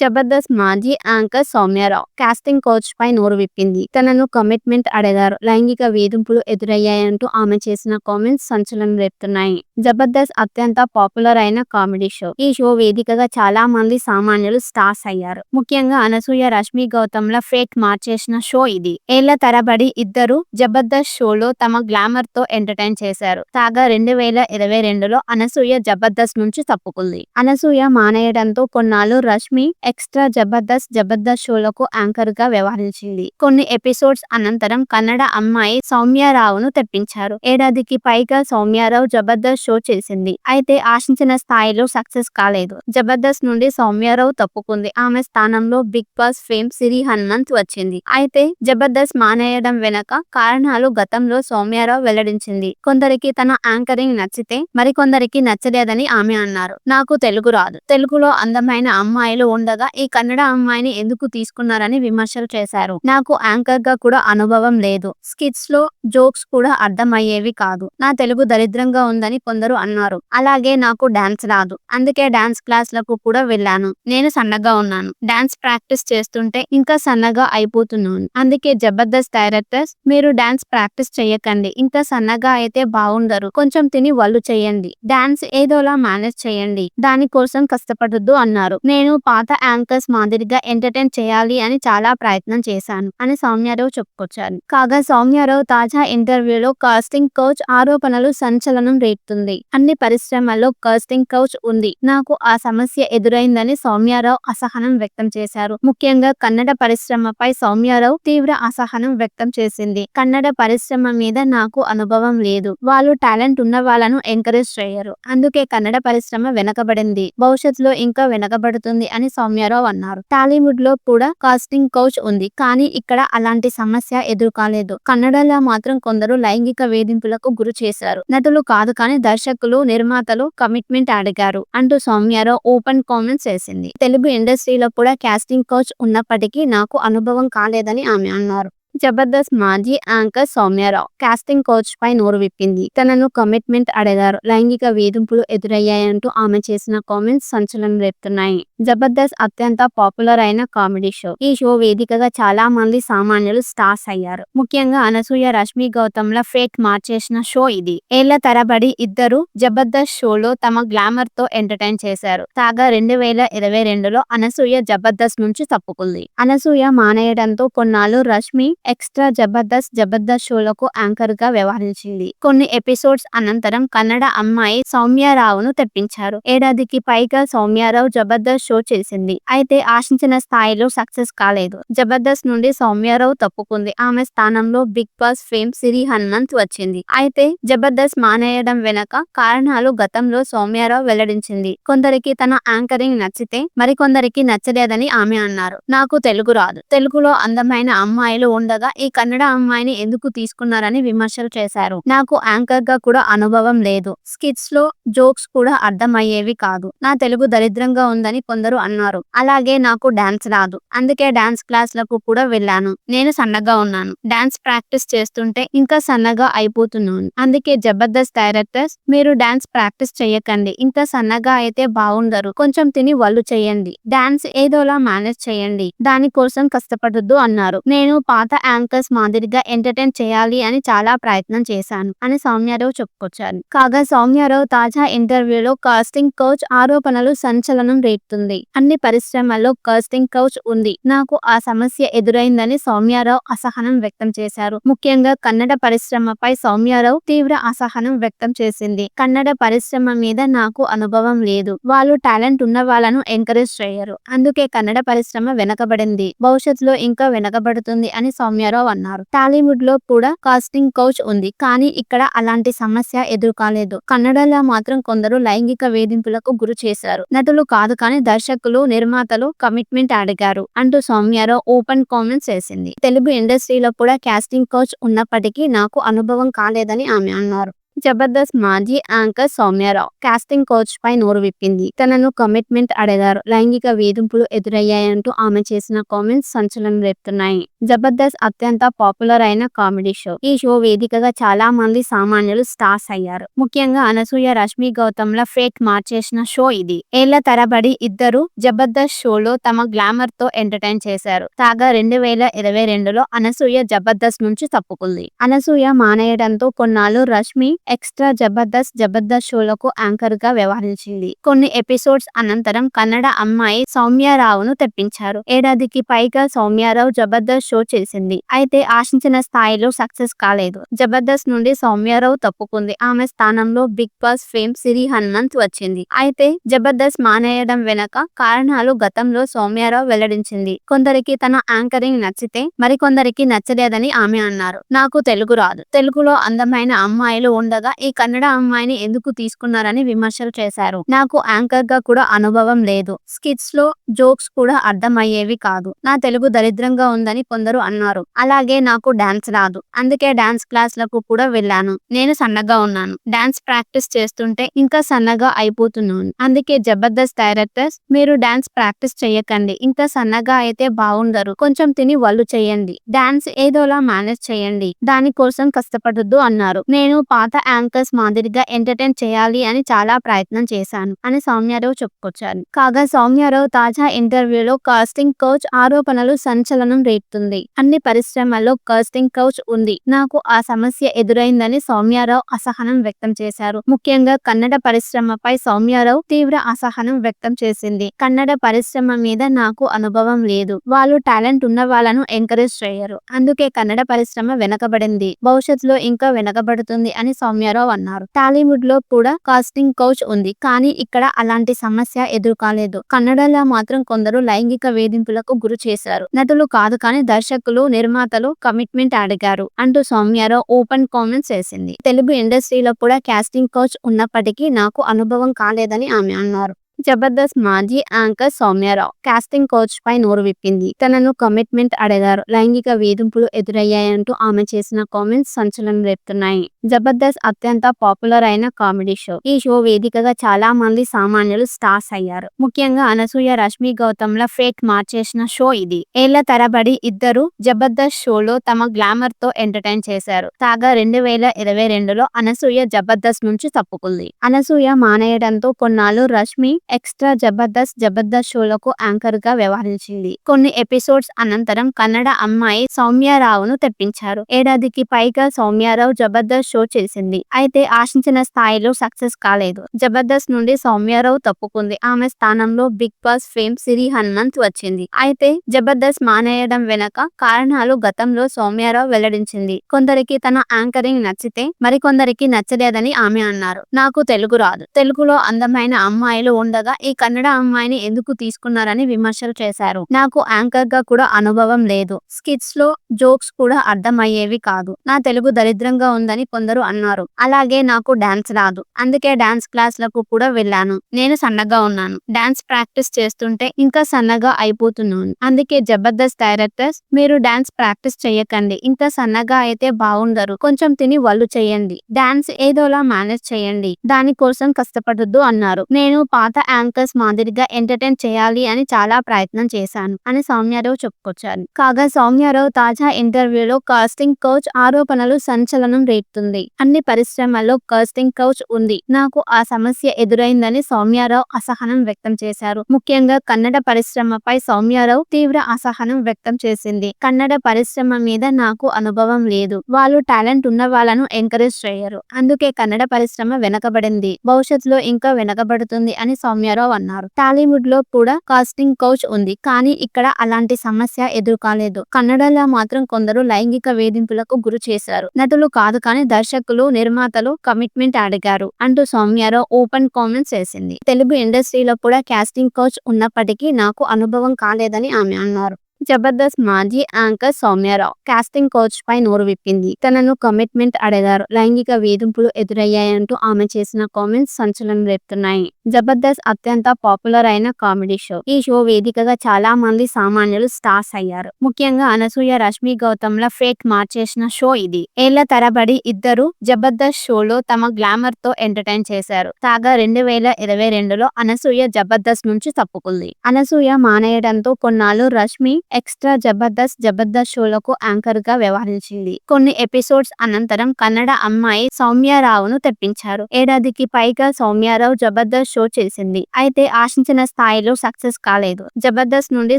జబర్దస్త్ మాజీ anchor Soumya Rao casting couch పై నోరు విప్పింది. తనను కమిట్మెంట్ అడిగారు. లైంగిక వేధింపులు ఎదురయ్యాయంటూ ఆమె చేసిన కామెంట్స్ సంచలనం రేపుతున్నాయి. జబర్దస్త్ అత్యంత పాపులర్ అయిన కామెడీ షో. ఈ షో వేదికగా చాలా మంది సామాన్యులు స్టార్స్ అయ్యారు. ముఖ్యంగా అనసూయ రష్మి గౌతమ్ ల ఫేట్ మార్చేసిన షో ఇది. ఏళ్ళ తరబడి ఇద్దరు జబర్దస్త్ షోలో తమ గ్లామర్తో ఎంటర్టైన్ చేశారు. తాగా రెండు వేల ఇరవై రెండులో అనసూయ జబర్దస్త్ నుంచి తప్పుకుంది. అనసూయ మానేయడంతో కొన్నాళ్ళు రష్మి ఎక్స్ట్రా జబర్దస్త్ జబర్దస్త్ షోలకు యాంకర్గా వ్యవహరించింది. కొన్ని ఎపిసోడ్స్ అనంతరం కన్నడ అమ్మాయి సౌమ్యారావును తెప్పించారు. ఏడాదికి పైగా సౌమ్యారావు జబర్దస్త్ షో చేసింది. అయితే ఆశించిన స్థాయిలో సక్సెస్ కాలేదు. జబర్దస్త్ నుండి సౌమ్యారావు తప్పుకుంది. ఆమె స్థానంలో Bigg Boss fame Siri Hanumanth వచ్చింది. అయితే జబర్దస్త్ మానేయడం వెనక కారణాలు గతంలో సౌమ్యారావు వెల్లడించింది. కొందరికి తన యాంకరింగ్ నచ్చితే మరికొందరికి నచ్చలేదని ఆమె అన్నారు. నాకు తెలుగు రాదు. తెలుగులో అందమైన అమ్మాయిలు ఉండదు. ఉండగా ఈ కన్నడ అమ్మాయిని ఎందుకు తీసుకున్నారని విమర్శలు చేశారు. నాకు యాంకర్గా కూడా అనుభవం లేదు. స్కిట్స్లో జోక్స్ కూడా అర్థమయ్యేవి కాదు. నా తెలుగు దరిద్రంగా ఉందని కొందరు అన్నారు. అలాగే నాకు డాన్స్ రాదు. అందుకే డాన్స్ క్లాస్లకు కూడా వెళ్ళాను. నేను సన్నగా ఉన్నాను. డాన్స్ ప్రాక్టీస్ చేస్తుంటే ఇంకా సన్నగా అయిపోతున్నాను. అందుకే జబర్దస్త్ డైరెక్టర్స్ మీరు డాన్స్ ప్రాక్టీస్ చేయకండి. ఇంకా సన్నగా అయితే బాగుండరు కొంచెం తిని వాళ్ళు చేయండి. డాన్స్ ఏదోలా మేనేజ్ చేయండి. దానికోసం కష్టపడద్దు అన్నారు. నేను పాత యాంకర్స్ మాదిరిగా ఎంటర్టైన్ చేయాలి అని చాలా ప్రయత్నం చేశాను అని సౌమ్యారావు చెప్పుకొచ్చారు. కాగా సౌమ్యారావు తాజా ఇంటర్వ్యూలో కాస్టింగ్ కోచ్ ఆరోపణలు సంచలనం రేపుతుంది. అన్ని పరిశ్రమల్లో కాస్టింగ్ కోచ్ ఉంది. నాకు ఆ సమస్య ఎదురైందని సౌమ్యారావు అసహనం వ్యక్తం చేశారు. ముఖ్యంగా కన్నడ పరిశ్రమపై సౌమ్యారావు తీవ్ర అసహనం వ్యక్తం చేసింది. కన్నడ పరిశ్రమ మీద నాకు అనుభవం లేదు. వాళ్ళు టాలెంట్ ఉన్న వాళ్ళను ఎంకరేజ్ చేయరు. అందుకే కన్నడ పరిశ్రమ వెనకబడింది. భవిష్యత్తులో ఇంకా వెనకబడుతుంది అని సౌమ్యారావు అన్నారు. టాలీవుడ్లో కూడా కాస్టింగ్ కోచ్ ఉంది. కానీ ఇక్కడ అలాంటి సమస్య ఎదుర్కాలేదు. కన్నడలో మాత్రం కొందరు లైంగిక వేధింపులకు గురి చేశారు. నటులు కాదు కానీ దర్శకులు నిర్మాతలు కమిట్మెంట్ అడిగారు. అంటూ సౌమ్యారావు ఓపెన్ కామెంట్స్ చేసింది. తెలుగు ఇండస్ట్రీలో కూడా కాస్టింగ్ కోచ్ ఉన్నప్పటికీ నాకు అనుభవం కాలేదని ఆమె అన్నారు. జబర్దస్త్ మాజీ యాంకర్ సౌమ్యారావు కాస్టింగ్ కోచ్ పై నోరు విప్పింది. తనను కమిట్మెంట్ అడిగారు. లైంగిక వేధింపులు ఎదురయ్యాయంటూ ఆమె చేసిన కామెంట్స్ సంచలనం రేపుతున్నాయి. జబర్దస్త్ అత్యంత పాపులర్ అయిన కామెడీ షో. ఈ షో వేదికగా చాలా మంది సామాన్యులు స్టార్స్ అయ్యారు. ముఖ్యంగా అనసూయ రష్మి గౌతమ్ ల ఫేట్ మార్చేసిన షో ఇది. ఏళ్ళ తరబడి ఇద్దరు జబర్దస్త్ షోలో తమ గ్లామర్తో ఎంటర్టైన్ చేశారు. కాగా రెండు వేల ఇరవై రెండులో అనసూయ జబర్దస్త్ నుంచి తప్పుకుంది. అనసూయ మానేయడంతో కొన్నాళ్ళు రష్మి ఎక్స్ట్రా జబర్దస్త్ జబర్దస్త్ షోలకు యాంకర్గా వ్యవహరించింది. కొన్ని ఎపిసోడ్స్ అనంతరం కన్నడ అమ్మాయి సౌమ్యారావును తెప్పించారు. ఏడాదికి పైగా సౌమ్యారావు జబర్దస్త్ షో చేసింది. అయితే ఆశించిన స్థాయిలో సక్సెస్ కాలేదు. జబర్దస్త్ నుండి సౌమ్యారావు తప్పుకుంది. ఆమె స్థానంలో Bigg Boss fame Siri Hanumanth వచ్చింది. అయితే జబర్దస్త్ మానేయడం వెనక కారణాలు గతంలో సౌమ్యారావు వెల్లడించింది. కొందరికి తన యాంకరింగ్ నచ్చితే మరికొందరికి నచ్చలేదని ఆమె అన్నారు. నాకు తెలుగు రాదు. తెలుగులో అందమైన అమ్మాయిలు ఉండగా ఈ కన్నడ అమ్మాయిని ఎందుకు తీసుకున్నారని విమర్శలు చేశారు. నాకు యాంకర్గా కూడా అనుభవం లేదు. స్కిట్స్లో జోక్స్ కూడా అర్థమయ్యేవి కాదు. నా తెలుగు దరిద్రంగా ఉందని కొందరు అన్నారు అలాగే నాకు డాన్స్ రాదు. అందుకే డాన్స్ క్లాస్లకు కూడా వెళ్ళాను. నేను సన్నగా ఉన్నాను. డాన్స్ ప్రాక్టీస్ చేస్తుంటే ఇంకా సన్నగా అయిపోతున్నాను. అందుకే జబర్దస్త్ డైరెక్టర్స్ మీరు డాన్స్ ప్రాక్టీస్ చేయకండి. ఇంకా సన్నగా అయితే బాగుండరు కొంచెం తిని వాళ్ళు చేయండి. డాన్స్ ఏదోలా మేనేజ్ చేయండి. దానికోసం కష్టపడద్దు అన్నారు. నేను పాత యాంకర్స్ మాదిరిగా ఎంటర్టైన్ చేయాలి అని చాలా ప్రయత్నం చేశాను అని సౌమ్యారావు చెప్పుకొచ్చారు. కాగా సౌమ్యారావు తాజా ఇంటర్వ్యూలో కాస్టింగ్ కోచ్ ఆరోపణలు సంచలనం రేపుతుంది. అన్ని పరిశ్రమల్లో కాస్టింగ్ కౌచ్ ఉంది. నాకు ఆ సమస్య ఎదురైందని సౌమ్యారావు అసహనం వ్యక్తం చేశారు. ముఖ్యంగా కన్నడ పరిశ్రమపై సౌమ్యారావు తీవ్ర అసహనం వ్యక్తం చేసింది. కన్నడ పరిశ్రమ మీద నాకు అనుభవం లేదు. వాళ్ళు టాలెంట్ ఉన్న వాళ్ళను ఎంకరేజ్ చేయరు. అందుకే కన్నడ పరిశ్రమ వెనకబడింది. భవిష్యత్తులో ఇంకా వెనకబడుతుంది అని సౌమ్యారావు అన్నారు. టాలీవుడ్లో కూడా కాస్టింగ్ కౌచ్ ఉంది. కానీ ఇక్కడ అలాంటి సమస్య ఎదుర్కాలేదు. కన్నడలో మాత్రం కొందరు లైంగిక వేధింపులకు గురి చేశారు. నటులు కాదు కానీ దర్శకులు నిర్మాతలు కమిట్మెంట్ అడిగారు. అంటూ సౌమ్యారావు ఓపెన్ కామెంట్స్ చేసింది తెలుగు ఇండస్ట్రీలో కూడా కాస్టింగ్ కోచ్ ఉన్నప్పటికీ నాకు అనుభవం కాలేదని ఆమె అన్నారు. జబర్దస్త్ మాజీ యాంకర్ సౌమ్యారావు. కాస్టింగ్ కోచ్ పై నోరు విప్పింది. తనను కమిట్మెంట్ అడిగారు. లైంగిక వేధింపులు ఎదురయ్యాయంటూ ఆమె చేసిన కామెంట్స్ సంచలనం రేపుతున్నాయి. జబర్దస్త్ అత్యంత పాపులర్ అయిన కామెడీ షో. ఈ షో వేదికగా చాలా మంది సామాన్యులు స్టార్స్ అయ్యారు. ముఖ్యంగా అనసూయ రష్మి గౌతమ్ ల ఫేట్ మార్చేసిన షో ఇది. ఏళ్ళ తరబడి ఇద్దరు జబర్దస్త్ షోలో తమ గ్లామర్తో ఎంటర్టైన్ చేశారు. తాగా రెండు వేల ఇరవై రెండులో అనసూయ జబర్దస్త్ నుంచి తప్పుకుంది. అనసూయ మానేయడంతో కొన్నాళ్ళు రష్మి ఎక్స్ట్రా జబర్దస్త్ జబర్దస్త్ షోలకు యాంకర్గా వ్యవహరించింది. కొన్ని ఎపిసోడ్స్ అనంతరం కన్నడ అమ్మాయి సౌమ్యారావును తెప్పించారు. ఏడాదికి పైగా సౌమ్యారావు జబర్దస్త్ షో చేసింది. అయితే ఆశించిన స్థాయిలో సక్సెస్ కాలేదు. జబర్దస్త్ నుండి సౌమ్యారావు తప్పుకుంది. ఆమె స్థానంలో Bigg Boss fame Siri Hanumanth వచ్చింది. అయితే జబర్దస్త్ మానేయడం వెనక కారణాలు గతంలో సౌమ్యారావు వెల్లడించింది. కొందరికి తన యాంకరింగ్ నచ్చితే మరికొందరికి నచ్చలేదని ఆమె అన్నారు. నాకు తెలుగు రాదు. తెలుగులో అందమైన అమ్మాయిలు ఉండగా ఈ కన్నడ అమ్మాయిని ఎందుకు తీసుకున్నారని విమర్శలు చేశారు. నాకు యాంకర్గా కూడా అనుభవం లేదు. స్కిట్స్లో జోక్స్ కూడా అర్థమయ్యేవి కాదు. నా తెలుగు దరిద్రంగా ఉందని కొందరు అన్నారు. అలాగే నాకు డాన్స్ రాదు. అందుకే డాన్స్ క్లాస్లకు కూడా వెళ్ళాను. నేను సన్నగా ఉన్నాను. డాన్స్ ప్రాక్టీస్ చేస్తుంటే ఇంకా సన్నగా అయిపోతున్నాను. అందుకే జబర్దస్త్ డైరెక్టర్స్ మీరు డాన్స్ ప్రాక్టీస్ చేయకండి ఇంకా సన్నగా అయితే బాగుండరు కొంచెం తిని వాళ్ళు చేయండి. డాన్స్ ఏదోలా మేనేజ్ చేయండి. దానికోసం కష్టపడద్దు అన్నారు. నేను పాత యాంకర్స్ మాదిరిగా ఎంటర్టైన్ చేయాలి అని చాలా ప్రయత్నం చేశాను అని సౌమ్యారావు చెప్పుకొచ్చారు. కాగా సౌమ్యారావు తాజా ఇంటర్వ్యూలో కాస్టింగ్ కోచ్ ఆరోపణలు సంచలనం రేపుతుంది. అన్ని పరిశ్రమల్లో కాస్టింగ్ కోచ్ ఉంది. నాకు ఆ సమస్య ఎదురైందని సౌమ్యారావు అసహనం వ్యక్తం చేశారు. ముఖ్యంగా కన్నడ పరిశ్రమపై సౌమ్యారావు తీవ్ర అసహనం వ్యక్తం చేసింది. కన్నడ పరిశ్రమ మీద నాకు అనుభవం లేదు. వాళ్ళు టాలెంట్ ఉన్న వాళ్ళను ఎంకరేజ్ చేయరు. అందుకే కన్నడ పరిశ్రమ వెనకబడింది. భవిష్యత్తులో ఇంకా వెనకబడుతుంది అని సౌమ్యారావు అన్నారు. టాలీవుడ్లో కూడా కాస్టింగ్ కౌచ్ ఉంది. కానీ ఇక్కడ అలాంటి సమస్య ఎదుర్కాలేదు. కన్నడలో మాత్రం కొందరు లైంగిక వేధింపులకు గురి చేశారు. నటులు కాదు కానీ దర్శకులు నిర్మాతలు కమిట్మెంట్ అడిగారు. అంటూ సౌమ్యారావు ఓపెన్ కామెంట్స్ చేసింది తెలుగు ఇండస్ట్రీలో కూడా కాస్టింగ్ కౌచ్ ఉన్నప్పటికీ నాకు అనుభవం కాలేదని ఆమె అన్నారు. జబర్దస్త్ మాజీ యాంకర్ సౌమ్యారావు కాస్టింగ్ కోచ్ పై నోరు విప్పింది. తనను కమిట్మెంట్ అడిగారు. లైంగిక వేధింపులు ఎదురయ్యాయంటూ ఆమె చేసిన కామెంట్స్ సంచలనం రేపుతున్నాయి. జబర్దస్త్ అత్యంత పాపులర్ అయిన కామెడీ షో. ఈ షో వేదికగా చాలా మంది సామాన్యులు స్టార్స్ అయ్యారు. ముఖ్యంగా అనసూయ రష్మి గౌతమ్ ల ఫేట్ మార్చేసిన షో ఇది. ఏళ్ళ తరబడి ఇద్దరు జబర్దస్త్ షోలో తమ గ్లామర్తో ఎంటర్టైన్ చేశారు. తాగా రెండు వేల ఇరవై రెండులో అనసూయ జబర్దస్త్ నుంచి తప్పుకుంది. అనసూయ మానేయడంతో కొన్నాళ్ళు రష్మి ఎక్స్ట్రా జబర్దస్త్ జబర్దస్త్ షోలకు యాంకర్గా వ్యవహరించింది. కొన్ని ఎపిసోడ్స్ అనంతరం కన్నడ అమ్మాయి సౌమ్యారావును తెప్పించారు. ఏడాదికి పైగా సౌమ్యారావు జబర్దస్త్ షో చేసింది. అయితే ఆశించిన స్థాయిలో సక్సెస్ కాలేదు. జబర్దస్త్ నుండి సౌమ్యారావు తప్పుకుంది. ఆమె స్థానంలో Bigg Boss fame Siri Hanumanth వచ్చింది. అయితే జబర్దస్త్ మానేయడం వెనక కారణాలు గతంలో సౌమ్యారావు వెల్లడించింది. కొందరికి తన యాంకరింగ్ నచ్చితే మరికొందరికి నచ్చలేదని ఆమె అన్నారు. నాకు తెలుగు రాదు. తెలుగులో అందమైన అమ్మాయిలు ఉండగా ఈ కన్నడ అమ్మాయిని ఎందుకు తీసుకున్నారని విమర్శలు చేశారు. నాకు యాంకర్గా కూడా అనుభవం లేదు. స్కిట్స్లో జోక్స్ కూడా అర్థమయ్యేవి కాదు. నా తెలుగు దరిద్రంగా ఉందని కొందరు అన్నారు. అలాగే నాకు డాన్స్ రాదు. అందుకే డాన్స్ క్లాస్లకు కూడా వెళ్ళాను. నేను సన్నగా ఉన్నాను. డాన్స్ ప్రాక్టీస్ చేస్తుంటే ఇంకా సన్నగా అయిపోతున్నాను. అందుకే జబర్దస్త్ డైరెక్టర్స్ మీరు డాన్స్ ప్రాక్టీస్ చేయకండి ఇంకా సన్నగా అయితే బాగుండరు కొంచెం తిని వాళ్ళు చేయండి. డాన్స్ ఏదోలా మేనేజ్ చేయండి. దానికోసం కష్టపడద్దు అన్నారు. నేను పాత యాంకర్స్ మాదిరిగా ఎంటర్టైన్ చేయాలి అని చాలా ప్రయత్నం చేశాను అని సౌమ్యారావు చెప్పుకొచ్చారు. కాగా సౌమ్యారావు తాజా ఇంటర్వ్యూలో కాస్టింగ్ కౌచ్ ఆరోపణలు సంచలనం రేపుతుంది. అన్ని పరిశ్రమల్లో కాస్టింగ్ కౌచ్ ఉంది. నాకు ఆ సమస్య ఎదురైందని సౌమ్యారావు అసహనం వ్యక్తం చేశారు. ముఖ్యంగా కన్నడ పరిశ్రమపై సౌమ్యారావు తీవ్ర అసహనం వ్యక్తం చేసింది. కన్నడ పరిశ్రమ మీద నాకు అనుభవం లేదు. వాళ్ళు టాలెంట్ ఉన్న వాళ్ళను ఎంకరేజ్ చేయరు. అందుకే కన్నడ పరిశ్రమ వెనకబడింది. భవిష్యత్తులో ఇంకా వెనకబడుతుంది అని సౌమ్యారావు అన్నారు. టాలీవుడ్లో కూడా కాస్టింగ్ కౌచ్ ఉంది. కానీ ఇక్కడ అలాంటి సమస్య ఎదుర్కాలేదు. కన్నడలో మాత్రం కొందరు లైంగిక వేధింపులకు గురి చేశారు. నటులు కాదు కానీ దర్శకులు నిర్మాతలు కమిట్మెంట్ అడిగారు అంటూ సౌమ్యారావు ఓపెన్ కామెంట్స్ చేసింది తెలుగు ఇండస్ట్రీలో కూడా కాస్టింగ్ కోచ్ ఉన్నప్పటికీ నాకు అనుభవం కాలేదని ఆమె అన్నారు. జబర్దస్త్ మాజీ యాంకర్ సౌమ్యారావు. కాస్టింగ్ కోచ్ పై నోరు విప్పింది. తనను కమిట్మెంట్ అడిగారు. లైంగిక వేధింపులు ఎదురయ్యాయంటూ ఆమె చేసిన కామెంట్స్ సంచలనం రేపుతున్నాయి. జబర్దస్త్ అత్యంత పాపులర్ అయిన కామెడీ షో. ఈ షో వేదికగా చాలా మంది సామాన్యులు స్టార్స్ అయ్యారు. ముఖ్యంగా అనసూయ రష్మి గౌతమ్ ల ఫేట్ మార్చేసిన షో ఇది. ఏళ్ళ తరబడి ఇద్దరు జబర్దస్త్ షోలో తమ గ్లామర్తో ఎంటర్టైన్ చేశారు. తాగా రెండు వేల ఇరవై రెండులో అనసూయ జబర్దస్త్ నుంచి తప్పుకుంది. అనసూయ మానేయడంతో కొన్నాళ్ళు రష్మి ఎక్స్ట్రా జబర్దస్త్ జబర్దస్త్ షోలకు యాంకర్గా వ్యవహరించింది. కొన్ని ఎపిసోడ్స్ అనంతరం కన్నడ అమ్మాయి సౌమ్యారావును తెప్పించారు. ఏడాదికి పైగా సౌమ్యారావు జబర్దస్త్ షో చేసింది. అయితే ఆశించిన స్థాయిలో సక్సెస్ కాలేదు. జబర్దస్త్ నుండి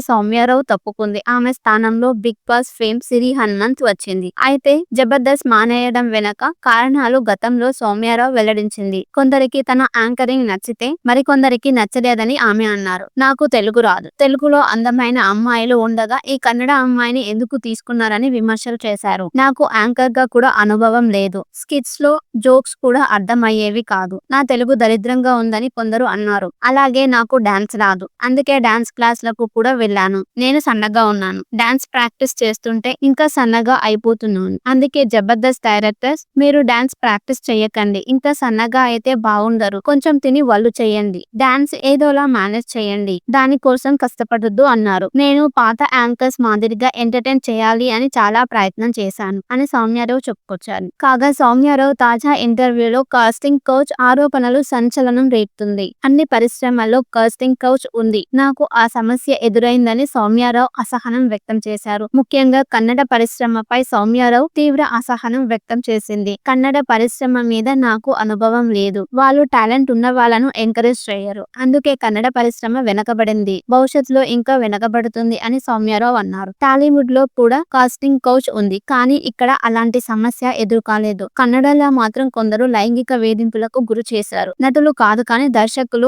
సౌమ్యారావు తప్పుకుంది. ఆమె స్థానంలో Bigg Boss fame Siri Hanumanth వచ్చింది. అయితే జబర్దస్త్ మానేయడం వెనక కారణాలు గతంలో సౌమ్యారావు వెల్లడించింది. కొందరికి తన యాంకరింగ్ నచ్చితే మరికొందరికి నచ్చలేదని ఆమె అన్నారు. నాకు తెలుగు రాదు. తెలుగులో అందమైన అమ్మాయిలు ఉండగా ఈ కన్నడ అమ్మాయిని ఎందుకు తీసుకున్నారని విమర్శలు చేశారు. నాకు యాంకర్గా కూడా అనుభవం లేదు. స్కిట్స్లో జోక్స్ కూడా అర్థమయ్యేవి కాదు. నా తెలుగు దరిద్రంగా ఉందని కొందరు అన్నారు. అలాగే నాకు డాన్స్ రాదు. అందుకే డాన్స్ క్లాస్లకు కూడా వెళ్ళాను. నేను సన్నగా ఉన్నాను. డాన్స్ ప్రాక్టీస్ చేస్తుంటే ఇంకా సన్నగా అయిపోతున్నాను. అందుకే జబర్దస్త్ డైరెక్టర్స్ మీరు డాన్స్ ప్రాక్టీస్ చేయకండి. ఇంకా సన్నగా అయితే బాగుండరు కొంచెం తిని వాళ్ళు చేయండి. డాన్స్ ఏదోలా మేనేజ్ చేయండి. దానికోసం కష్టపడద్దు అన్నారు. నేను పాత యాంకర్స్ మాదిరిగా ఎంటర్టైన్ చేయాలి అని చాలా ప్రయత్నం చేశాను అని సౌమ్యారావు చెప్పుకొచ్చారు. కాగా సౌమ్యారావు తాజా ఇంటర్వ్యూలో కాస్టింగ్ కోచ్ ఆరోపణలు సంచలనం రేపుతుంది. అన్ని పరిశ్రమల్లో కాస్టింగ్ కోచ్ ఉంది. నాకు ఆ సమస్య ఎదురైందని సౌమ్యారావు అసహనం వ్యక్తం చేశారు. ముఖ్యంగా కన్నడ పరిశ్రమపై సౌమ్యారావు తీవ్ర అసహనం వ్యక్తం చేసింది. కన్నడ పరిశ్రమ మీద నాకు అనుభవం లేదు. వాళ్ళు టాలెంట్ ఉన్న వాళ్ళను ఎంకరేజ్ చేయరు. అందుకే కన్నడ పరిశ్రమ వెనకబడింది. భవిష్యత్తులో ఇంకా వెనకబడుతుంది అని సౌమ్యారావు అన్నారు. టాలీవుడ్లో కూడా కాస్టింగ్ కౌచ్ ఉంది. కానీ ఇక్కడ అలాంటి సమస్య ఎదుర్కాలేదు. కన్నడలో మాత్రం కొందరు లైంగిక వేధింపులకు గురి చేశారు. నటులు కాదు కానీ దర్శకులు